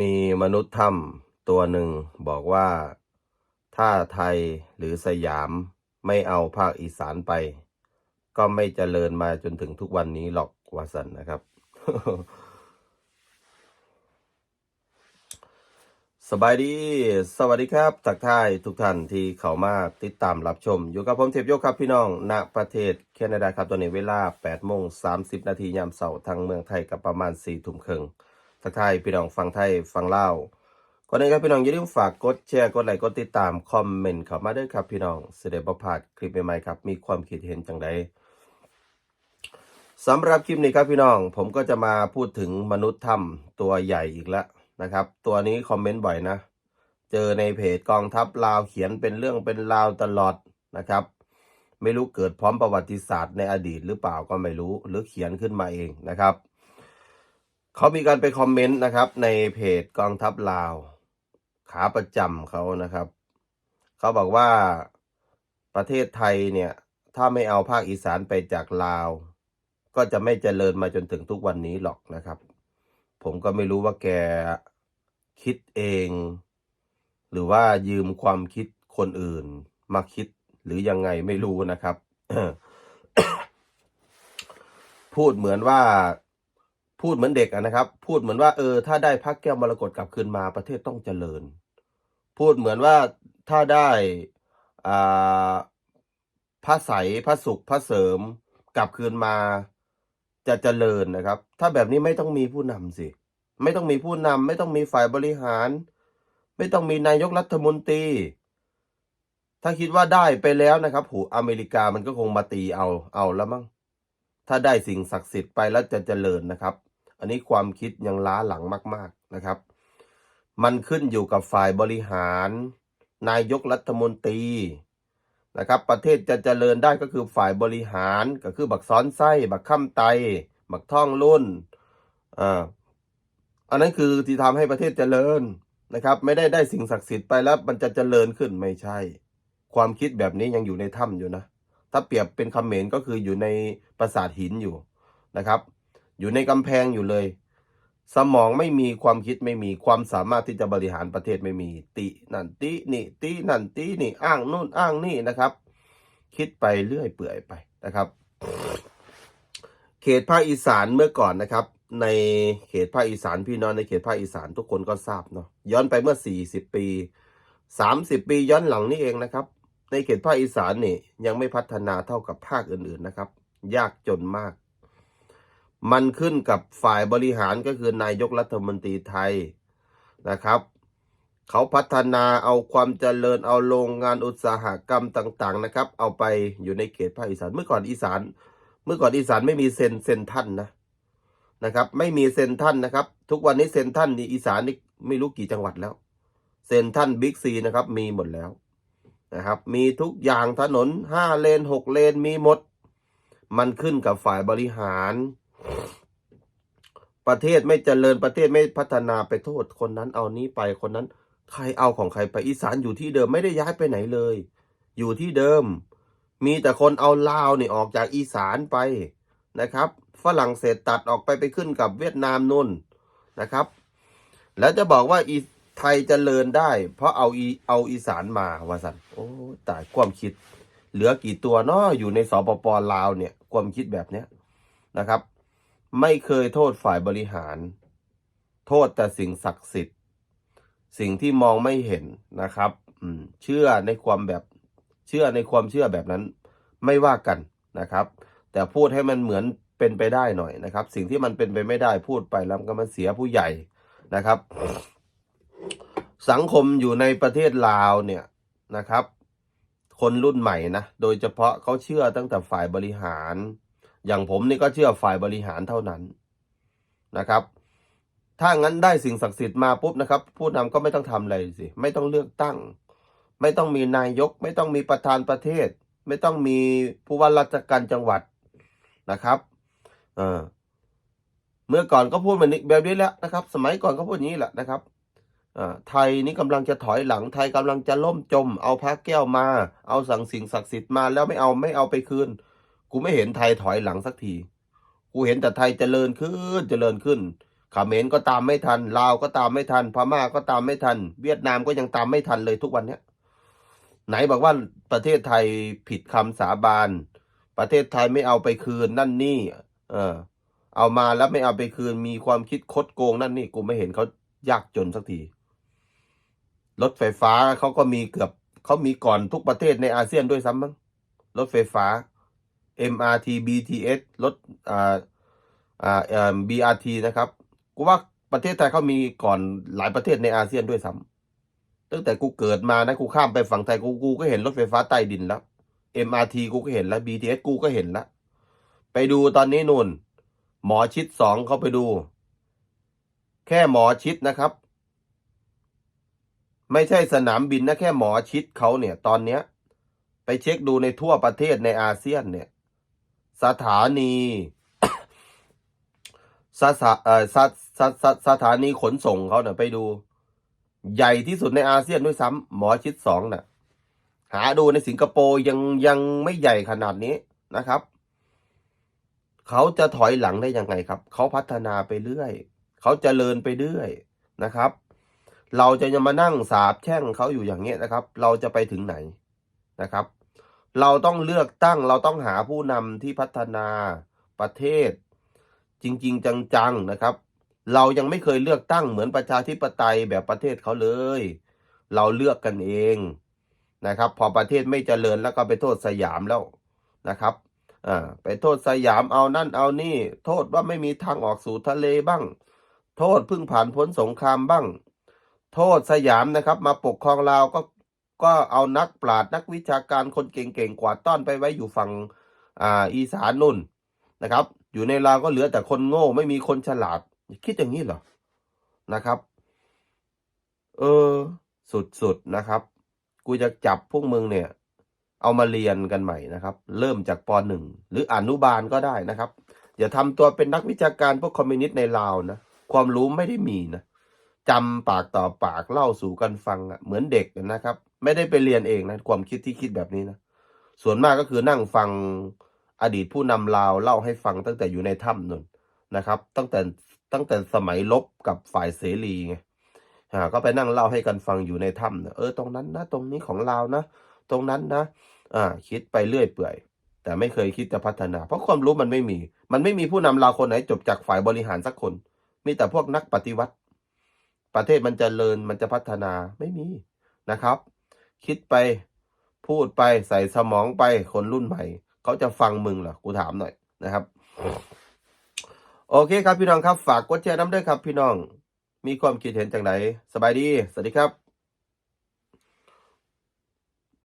มีมนุษย์ถ้ำตัวหนึ่งบอกว่า ถ้าไทยหรือสยามไม่เอาภาคอีสานไป ก็ไม่เจริญมาจนถึงทุกวันนี้หรอกวาสันนะครับ สบายดี สวัสดีครับทักทายทุกท่านที่เข้ามาติดตามรับชม อยู่กับผมเทพโยกครับพี่น้องณประเทศแคนาดาครับตอนนี้เวลา8โมง30 นาทียามเสาร์ทางเมืองไทยกับประมาณ4ทุ่มครึ่ง ทักทายพี่น้องฟังไทยฟังเล่าก่อนอื่นครับพี่น้องอย่าลืมฝากกดแชร์กดไลค์กดติดตามคอมเมนต์เข้ามาด้วยครับพี่น้องเสด็จประพาดคลิปใหม่ๆครับมีความคิดเห็นจังใดสำหรับคลิปนี้ครับพี่น้อง ผมก็จะมาพูดถึงมนุษย์ถ้ำตัวใหญ่อีกแล้วนะครับ ตัวนี้คอมเมนต์บ่อยนะ เจอในเพจกองทัพลาวเขียนเป็นเรื่องเป็นราวตลอดนะครับ ไม่รู้เกิดพร้อมประวัติศาสตร์ในอดีตหรือเปล่าก็ไม่รู้ หรือเขียนขึ้นมาเองนะครับ เขามีการไปคอมเมนต์นะครับ ในเพจกองทัพลาว ขาประจำเขานะครับ เขาบอกว่าประเทศไทยเนี่ย ถ้าไม่เอาภาคอีสานไปจากลาว ก็จะไม่เจริญมาจนถึงทุกวันนี้หรอกนะครับ ผมก็ไม่รู้ว่าแกคิดเอง หรือว่ายืมความคิดคนอื่นมาคิดหรือยังไงไม่รู้นะครับ พูดเหมือนว่า พูดเหมือนเด็กอะนะครับ พูดเหมือนว่าเออถ้าได้พักแก้วมรกตกลับคืนมาประเทศต้องเจริญ พูดเหมือนว่าถ้าได้อ่าพระใสยพระสุขพระเสริมกลับคืนมาจะเจริญนะครับ ถ้าแบบนี้ไม่ต้องมีผู้นำสิ ไม่ต้องมีผู้นำไม่ต้องมีฝ่ายบริหาร ไม่ต้องมีนายกรัฐมนตรี ถ้าคิดว่าได้ไปแล้วนะครับหูอเมริกามันก็คงมาตีเอาเอาแล้วมั้งถ้าได้สิ่งศักดิ์สิทธิ์ไปแล้วจะเจริญนะครับ อันนี้ความคิดยังล้าหลังมาก ๆนะครับ มันขึ้นอยู่กับฝ่ายบริหาร นายกรัฐมนตรีนะครับ ประเทศจะเจริญได้ก็คือฝ่ายบริหารก็คือบักซ้อนไส้ บักข้ามไต บักท่องรุ่นอ่าอันนั้นคือที่ทำให้ประเทศเจริญนะครับ ไม่ได้ได้สิ่งศักดิ์สิทธิ์ไปแล้วมันจะเจริญขึ้นไม่ใช่ ความคิดแบบนี้ยังอยู่ในถ้ำอยู่นะ ถ้าเปรียบเป็นคำเขมนก็คืออยู่ในปราสาทหินอยู่นะครับ อยู่ในกำแพงอยู่เลย สมองไม่มีความคิดไม่มีความสามารถที่จะบริหารประเทศไม่มี ตินันตินี่ตินันตินี่อ้างนู่นอ้างนี่นะครับ คิดไปเรื่อยเปื่อยไปนะครับ เขตภาคอีสานเมื่อก่อนนะครับ ในเขตภาคอีสานพี่น้องในเขตภาคอีสานทุกคนก็ทราบเนาะย้อนไปเมื่อ 40 ปี 30 ปีย้อนหลังนี่เองนะครับ ในเขตภาคอีสานนี่ยังไม่พัฒนาเท่ากับภาคอื่นๆนะครับ ยากจนมาก มันขึ้นกับฝ่ายบริหารก็คือนายกรัฐมนตรีไทยนะครับ เขาพัฒนาเอาความเจริญเอาโรงงานอุตสาหกรรมต่างๆนะครับ เอาไปอยู่ในเขตภาคอีสานเมื่อก่อนอีสาน เมื่อก่อนอีสานไม่มีเซนเซนท่านนะนะครับ ไม่มีเซนท่านนะครับ ทุกวันนี้เซนท่านนี่อีสานนี่ไม่รู้กี่จังหวัดแล้ว เซนท่านบิ๊กซีนะครับ มีหมดแล้วนะครับ มีทุกอย่างถนนห้าเลนหกเลนมีหมด มันขึ้นกับฝ่ายบริหาร ประเทศไม่เจริญประเทศไม่พัฒนาไปโทษ คนนั้นเอานี้ไปคนนั้น ใครเอาของใครไปอีสานอยู่ที่เดิมไม่ได้ย้ายไปไหนเลย อยู่ที่เดิม มีแต่คนเอาลาวนี่ออกจากอีสานไปนะครับ ฝรั่งเศสตัดออกไปไปขึ้นกับเวียดนามนุ่นนะครับ แล้วจะบอกว่าอีไทยเจริญได้ เพราะเอาอีเอาอีสานมาว่าสันโอ้ตายความคิด เหลือกี่ตัวเนาะอยู่ในสปปลาวเนี่ย ความคิดแบบเนี้ยนะครับ ไม่เคยโทษฝ่ายบริหาร โทษแต่สิ่งศักดิ์สิทธิ์ สิ่งที่มองไม่เห็นนะครับเชื่อในความแบบเชื่อในความเชื่อแบบนั้น ไม่ว่ากันนะครับ แต่พูดให้มันเหมือนเป็นไปได้หน่อยนะครับ สิ่งที่มันเป็นไปไม่ได้พูดไปแล้วก็มันเสียผู้ใหญ่นะครับ สังคมอยู่ในประเทศลาวเนี่ยนะครับ คนรุ่นใหม่นะโดยเฉพาะเขาเชื่อตั้งแต่ฝ่ายบริหาร อย่างผมนี่ก็เชื่อฝ่ายบริหารเท่านั้นนะครับ ถ้างั้นได้สิ่งศักดิ์สิทธิ์มาปุ๊บนะครับ ผู้นำก็ไม่ต้องทำอะไรสิ ไม่ต้องเลือกตั้ง ไม่ต้องมีนายก ไม่ต้องมีประธานประเทศ ไม่ต้องมีผู้ว่าราชการจังหวัดนะครับเออเมื่อก่อนก็พูดแบบนี้แบบนี้แล้วนะครับ สมัยก่อนก็พูดอย่างนี้แหละนะครับอไทยนี่กำลังจะถอยหลังไทยกำลังจะล่มจม เอาพระแก้วมา เอาสั่งสิ่งศักดิ์สิทธิ์มาแล้วไม่เอาไม่เอาไปคืน กูไม่เห็นไทยถอยหลังสักที กูเห็นแต่ไทยเจริญขึ้นเจริญขึ้นเขมรก็ตามไม่ทันลาวก็ตามไม่ทัน พม่าก็ตามไม่ทัน เวียดนามก็ยังตามไม่ทันเลยทุกวันเนี้ยไหนบอกว่าประเทศไทยผิดคำสาบานประเทศไทยไม่เอาไปคืนนั่นนี่ เออ เอามาแล้วไม่เอาไปคืนมีความคิดคดโกงนั่นนี่กูไม่เห็นเขายากจนสักทีรถไฟฟ้าเขาก็มีเกือบเขามีก่อนทุกประเทศในอาเซียนด้วยซ้ำมั้งรถไฟฟ้า MRT BTS รถอ่าอ่าเอ่อ BRT นะครับกูว่าประเทศไทยเขามีก่อนหลายประเทศในอาเซียนด้วยซ้ำตั้งแต่กูเกิดมานะกูข้ามไปฝั่งไทยกูกูก็เห็นรถไฟฟ้าใต้ดินแล้ว MRT กูก็เห็นแล้ว BTS กูก็เห็นแล้ว ไปดูตอนนี้นู่น หมอชิดสองเขาไปดู แค่หมอชิดนะครับ ไม่ใช่สนามบินนะแค่หมอชิดเขาเนี่ย ตอนเนี้ย ไปเช็คดูในทั่วประเทศในอาเซียนเนี่ย สถานีสถาเอ่อสสสสถานีขนส่งเขาเนี่ยไปดู ใหญ่ที่สุดในอาเซียนด้วยซ้ำหมอชิดสองน่ะ หาดูในสิงคโปร์ยังยังไม่ใหญ่ขนาดนี้นะครับ เขาจะถอยหลังได้ยังไงครับ เขาพัฒนาไปเรื่อย เขาจเจริญไปเรื่อยนะครับ เราจะยังมานั่งสาบแช่งเขาอยู่อย่างเงี้ยนะครับ เราจะไปถึงไหนนะครับ เราต้องเลือกตั้งเราต้องหาผู้นำที่พัฒนาประเทศ จริง ๆ จัง ๆ นะครับ เรายังไม่เคยเลือกตั้งเหมือนประชาธิปไตยแบบประเทศเขาเลย เราเลือกกันเองนะครับ พอประเทศไม่เจริญแล้วก็ไปโทษสยามแล้วนะครับอ่าไปโทษสยามเอานั่นเอานี่ โทษว่าไม่มีทางออกสู่ทะเลบ้าง โทษเพิ่งผ่านพ้นสงครามบ้าง โทษสยามนะครับ มาปกครองลาวก็ ก็เอานักปราชญ์นักวิชาการคนเก่งๆกว่าต้อนไปไว้อยู่ฝั่งอ่าอีสานนุ่นนะครับ อยู่ในลาวก็เหลือแต่คนโง่ไม่มีคนฉลาด คิดอย่างนี้เหรอนะครับ เออ สุดๆนะครับ กูจะจับพวกมึงเนี่ย เอามาเรียนกันใหม่นะครับ เริ่มจากปหนึ่งหรืออนุบาลก็ได้นะครับอย่าทำตัวเป็นนักวิชาการพวกคอมมิวนิสต์ในลาวนะความรู้ไม่ได้มีนะจำปากต่อปากเล่าสู่กันฟังอะเหมือนเด็กนะครับ ไม่ได้ไปเรียนเองนะความคิดที่คิดแบบนี้นะส่วนมากก็คือนั่งฟังอดีตผู้นำลาวเล่าให้ฟังตั้งแต่อยู่ในถ้ำนนนะครับ ตั้งแต่ตั้งแต่สมัยลบกับฝ่ายเสรีไงอ่าก็ไปนั่งเล่าให้กันฟังอยู่ในถ้ำนะเออตรงนั้นนะตรงนี้ของลาวนะตรงนั้นนะอ่าคิดไปเรื่อยเปื่อย แต่ไม่เคยคิดจะพัฒนา เพราะความรู้มันไม่มี มันไม่มีผู้นำลาวคนไหนจบจากฝ่ายบริหารสักคน มีแต่พวกนักปฏิวัติ ประเทศมันจเจริญมันจะพัฒนาไม่มีนะครับ คิดไป พูดไปใส่สมองไปคนรุ่นใหม่ เขาจะฟังมึงเหรอกูถามหน่อยนะครับ โอเคครับพี่น้องครับ ฝากกดแชร์น้ำด้วยครับ พี่น้อง มีความคิดเห็นจากไหนสบายดี สวัสดีครับ